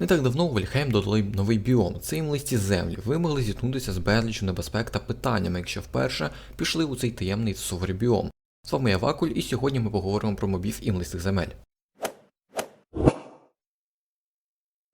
Не так давно у Вальхейм додали новий біом, це імлисті землі. Ви могли зіткнутися з безлічю небезпек та питаннями, якщо вперше пішли у цей таємний суворий біом. З вами я Вакуль, і сьогодні ми поговоримо про мобів імлистих земель.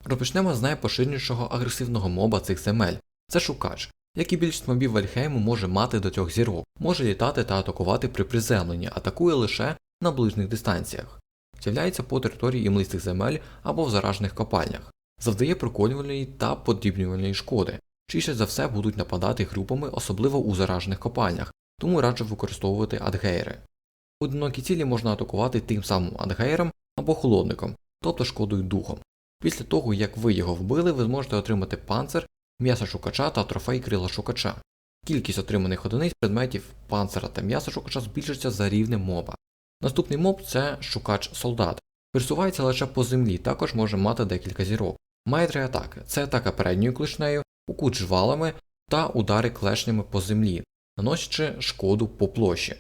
Розпочнемо з найпоширенішого агресивного моба цих земель. Це шукач. Як і більшість мобів Вальхейму може мати до трьох зірок, може літати та атакувати при приземленні, атакує лише на ближніх дистанціях. З'являється по території імлистих земель або в заражених копальнях, завдає проколювальної та подрібнювальної шкоди. Чіше за все будуть нападати групами, особливо у заражених копальнях, тому раджу використовувати адгейри. Одинокі цілі можна атакувати тим самим адгейром або холодником, тобто шкодою духом. Після того, як ви його вбили, ви зможете отримати панцир, м'ясо шукача та трофей крила шукача. Кількість отриманих одиниць предметів панцира та м'яса шукача збільшується за рівнем моба. Наступний моб це шукач солдат. Пересувається лише по землі, також може мати декілька зірок. Має три атаки: це атака передньою клешнею, укут жвалами та удари клешнями по землі, наносячи шкоду по площі.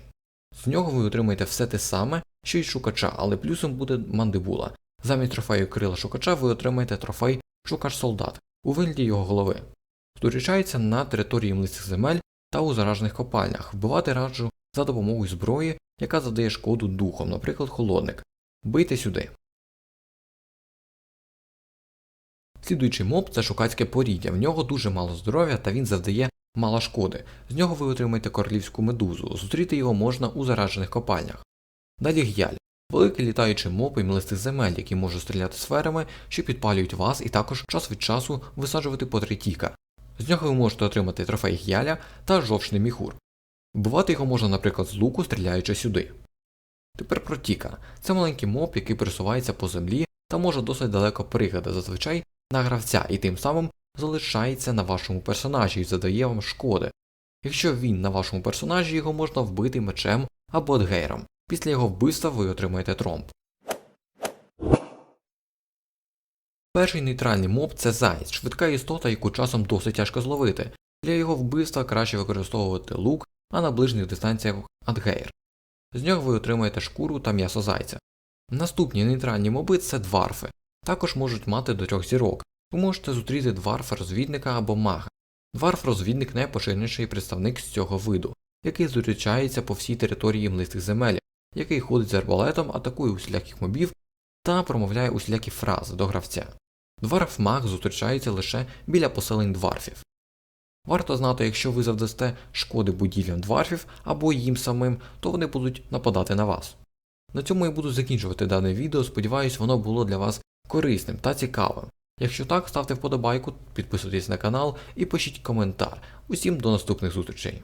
З нього ви отримаєте все те саме, що й шукача, але плюсом буде мандибула. Замість трофею крила шукача ви отримаєте трофей шукач солдат у вигляді його голови. Зустрічається на території млистих земель та у заражених копальнях. Вбивати раджу за допомогою зброї, яка завдає шкоду духом, наприклад, холодник. Бийте сюди. Слідуючий моб це шукацьке поріддя. В нього дуже мало здоров'я та він завдає мало шкоди. З нього ви отримаєте королівську медузу. Зустріти його можна у заражених копальнях. Далі г'яль. Великий літаючий моб і милистих земель, які можуть стріляти сферами, що підпалюють вас, і також час від часу висаджувати по три тіка. З нього ви можете отримати трофей г'яля та жовчний міхур. Вбивати його можна, наприклад, з луку, стріляючи сюди. Тепер про Тіка. Це маленький моб, який пересувається по землі та може досить далеко пригати зазвичай на гравця і тим самим залишається на вашому персонажі і задає вам шкоди. Якщо він на вашому персонажі, його можна вбити мечем або адгейром. Після його вбивства ви отримаєте тромб. Перший нейтральний моб це заєць, швидка істота, яку часом досить тяжко зловити. Для його вбивства краще використовувати лук, а на ближніх дистанціях адгейр. З нього ви отримаєте шкуру та м'ясо зайця. Наступні нейтральні моби це дварфи. Також можуть мати до трьох зірок. Ви можете зустріти дварфа-розвідника або мага. Дварф-розвідник найпоширеніший представник з цього виду, який зустрічається по всій території млистих земель, який ходить з арбалетом, атакує усіляких мобів та промовляє усілякі фрази до гравця. Дварф-маг зустрічається лише біля поселень дварфів. Варто знати, якщо ви завдасте шкоди будівлям дварфів або їм самим, то вони будуть нападати на вас. На цьому я буду закінчувати дане відео, сподіваюсь, воно було для вас корисним та цікавим. Якщо так, ставте вподобайку, підписуйтесь на канал і пишіть коментар. Усім до наступних зустрічей.